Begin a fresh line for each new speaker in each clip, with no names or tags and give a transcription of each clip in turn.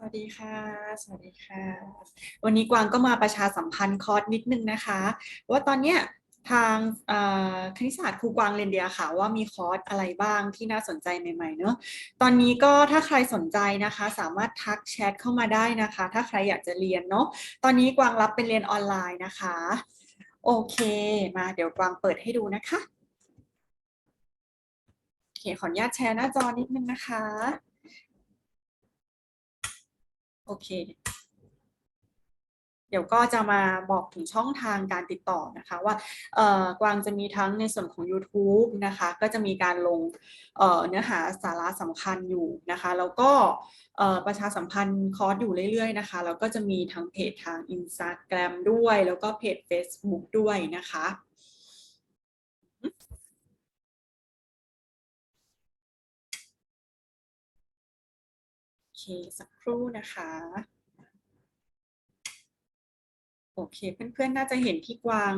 สวัสดีค่ะ สวัสดีค่ะ วันนี้กวางก็มาประชาสัมพันธ์คอร์สนิดนึงนะคะ ว่าตอนเนี้ยทางคณิตศาสตร์ครูกวางเรียนเดียค่ะ ว่ามีคอร์สอะไรบ้างที่น่าสนใจใหม่ๆเนอะตอนนี้ก็ถ้าใครสนใจนะคะ สามารถทักแชทเข้ามาได้นะคะ ถ้าใครอยากจะเรียนเนาะตอนนี้กวางรับเป็นเรียนออนไลน์นะคะ โอเคมาเดี๋ยวกวางเปิดให้ดูนะคะโอเคขออนุญาตแชร์หน้าจอนิดนึงนะคะ โอเค เดี๋ยวก็จะมาบอกถึงช่องทางการติดต่อนะคะ ว่ากวางจะมีทั้งในส่วนของ YouTube นะคะ ก็จะมีการลงเเนื้อหาสาระสำคัญอยู่นะคะ แล้วก็ประชาสัมพันธ์คอร์สอยู่เรื่อยๆนะคะ แล้วก็จะมีทั้งเพจทาง Instagram ด้วย แล้วก็เพจ Facebook ด้วยนะคะ สักครู่นะคะ โอเค เพื่อนๆ น่าจะเห็นที่กวาง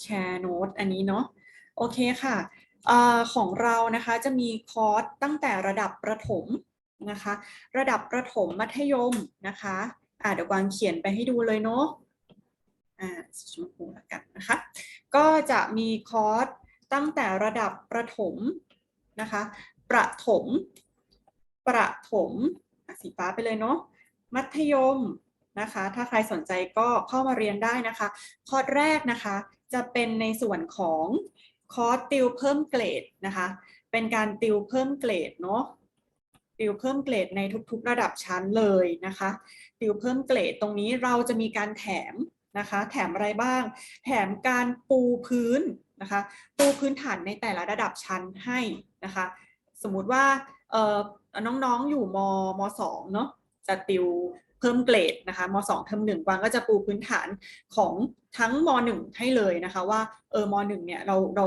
แชร์โน้ตอันนี้เนาะ โอเคค่ะอของเรานะคะจะมีคอร์สตั้งแต่ระดับประถมนะคะ ระดับประถมมัธยมนะคะอ่าเดี๋ยวกวางเขียนไปให้ดูเลยเนาะอ่าสีชมพูแล้วกันนะคะ ก็จะมีคอร์สตั้งแต่ระดับประถมนะคะ ประถม ประถม สีฟ้าไปเลยเนาะมัธยมนะคะ ถ้าใครสนใจก็เข้ามาเรียนได้นะคะ คอร์สแรกนะคะ จะเป็นในส่วนของคอร์สติวเพิ่มเกรดนะคะ เป็นการติวเพิ่มเกรดเนาะติวเพิ่มเกรดในทุกๆ ระดับชั้นเลยนะคะติวเพิ่มเกรดตรงนี้เราจะมีการแถมนะคะ แถมอะไรบ้าง แถมการปูพื้นนะคะ ปูพื้นฐานในแต่ละระดับชั้นให้นะคะ สมมุติว่า เอ่อน้องๆอยู่มมสองเนาะจะติวเพิ่มเกรดนะคะมสองเทอมหนึ่งกวางก็จะปูพื้นฐานของทั้งมหนึ่งให้เลยนะคะว่าเออมหนึ่งเนี่ยเราเรา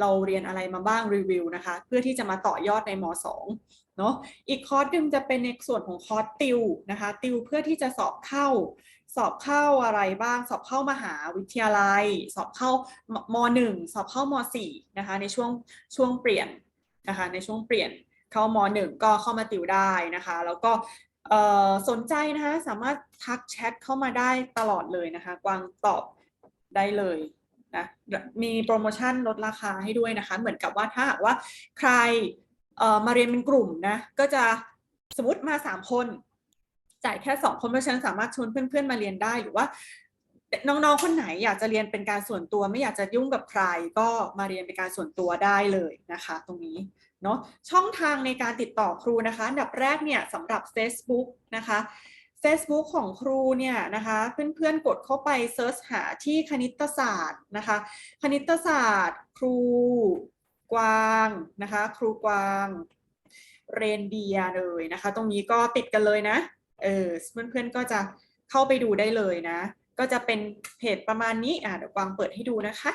เราเรียนอะไรมาบ้างรีวิวนะคะเพื่อที่จะมาต่อยอดในมสองเนาะอีกคอร์สหนึ่งจะเป็นในส่วนของคอร์สติวนะคะติวเพื่อที่จะสอบเข้า สอบเข้าอะไรบ้าง สอบเข้ามหาวิทยาลัย สอบเข้ามมหนึ่งสอบเข้ามสี่นะคะในช่วงช่วงเปลี่ยนนะคะในช่วงเปลี่ยน เข้ามหนึ่งก็เข้ามาติวได้นะคะ แล้วก็สนใจนะคะสามารถทักแชทเข้ามาได้ตลอดเลยนะคะ กวางตอบได้เลยนะมีโปรโมชั่นลดราคาให้ด้วยนะคะ เหมือนกับว่าถ้าหากว่าใครมาเรียนเป็นกลุ่มนะก็จะสมมติมาสามคน จ่ายแค่สองคนเพราะฉะนั้นสามารถชวนเพื่อนๆมาเรียนได้หรือว่าน้องๆ คนไหนอยากจะเรียนเป็นการส่วนตัว ไม่อยากจะยุ่งกับใครก็มาเรียนเป็นการส่วนตัวได้เลยนะคะ ตรงนี้ เนาะช่องทางในการติดต่อครูนะคะอันดับแรกเนี่ยสำหรับ Facebook นะคะ Facebook ของครูเนี่ยนะคะเพื่อนๆกดเข้าไปเซิร์ชหาที่คณิตศาสตร์นะคะคณิตศาสตร์ ครูกวางนะคะ ครูกวางเรนเดียเลยนะคะ ตรงนี้ก็ติดกันเลยนะเออเพื่อนๆก็จะเข้าไปดูได้เลยนะ ก็จะเป็นเพจประมาณนี้อ่าเดี๋ยวกวางเปิดให้ดูนะคะ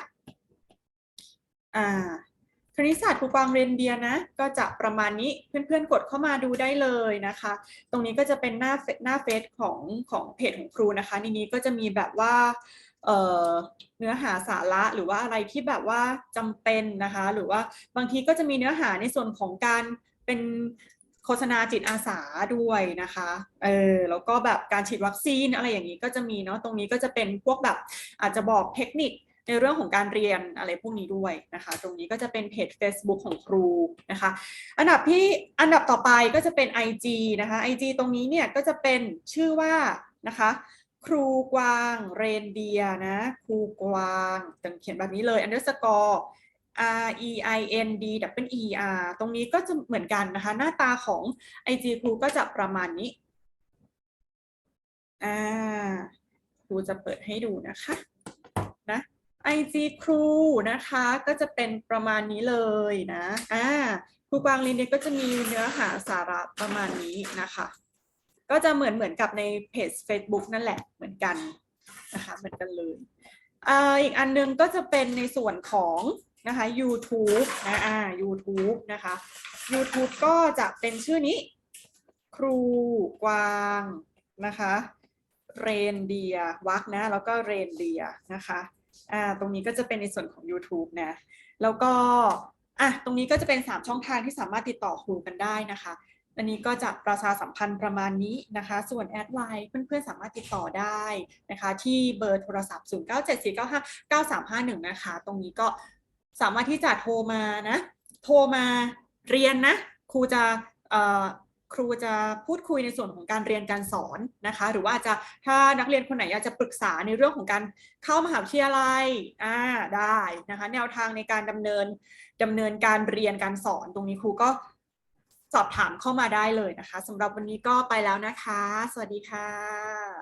ณิตศาสตร์ครูกวางเรนเดียนะ ก็จะประมาณนี้เพื่อนๆกดเข้ามาดูได้เลยนะคะ ตรงนี้ก็จะเป็นหน้าเฟซหน้าเฟซของของเพจของครูนะคะในนี้ก็จะมีแบบว่าเเนื้อหาสาระหรือว่าอะไรที่แบบว่าจำเป็นนะคะ หรือว่าบางทีก็จะมีเนื้อหาในส่วนของการเป็นโฆษณาจิตอาสาด้วยนะคะ เออ แล้วก็แบบการฉีดวัคซีนอะไรอย่างนี้ก็จะมีเนาะ ตรงนี้ก็จะเป็นพวกแบบอาจจะบอกเทคนิค ในเรื่องของการเรียนอะไรพวกนี้ด้วยนะคะ ตรงนี้ก็จะเป็นเพจ Facebook ของครูนะคะ อันดับที่อันดับต่อไปก็จะเป็น IG นะคะ IG ตรงนี้เนี่ยก็จะเป็นชื่อว่านะคะครูกวางเรนเดียนะครูกวางต้องเขียนแบบนี้เลย underscore R E I N D W E R ตรงนี้ก็จะเหมือนกันนะคะ หน้าตาของ IG ครูก็จะประมาณนี้อ่าครูจะเปิดให้ดูนะคะ IG ครูนะคะก็จะเป็นประมาณนี้เลยนะอ่าครูกวางเรนเนี่ยก็จะมีเนื้อหาสาระประมาณนี้นะคะ ก็จะเหมือนเหมือนกับในเพจ Facebook นั่นแหละเหมือนกันนะคะเหมือนกันเลยอ่าอีกอันนึงก็จะเป็นในส่วนของนะคะ YouTube นะอ่า YouTube นะคะ YouTube ก็จะเป็นชื่อนี้ ครูกวางนะคะเรนเดียวักนะ แล้วก็เรนเดียนะคะ อ่าตรงนี้ก็จะเป็นในส่วนของ YouTube นะแล้วก็อะตรงนี้ก็จะเป็น 3 ช่องทางที่สามารถติดต่อครูกันได้นะคะ อันนี้ก็จะประชาสัมพันธ์ประมาณนี้นะคะ ส่วนแอดไลน์เพื่อนๆสามารถติดต่อได้นะคะ ที่เบอร์โทรศัพท์ 0974959351 นะคะ ตรงนี้ก็สามารถที่จะโทรมานะ โทรมาเรียนนะ ครูจะเอ่อ ครูจะพูดคุยในส่วนของการเรียนการสอนนะคะ หรือว่าจะถ้านักเรียนคนไหนอยากจะปรึกษาในเรื่องของการเข้ามหาวิทยาลัยอ่าได้นะคะ แนวทางในการดำเนินดำเนินการเรียนการสอนตรงนี้ครูก็สอบถามเข้ามาได้เลยนะคะสำหรับวันนี้ก็ไปแล้วนะคะ สวัสดีค่ะ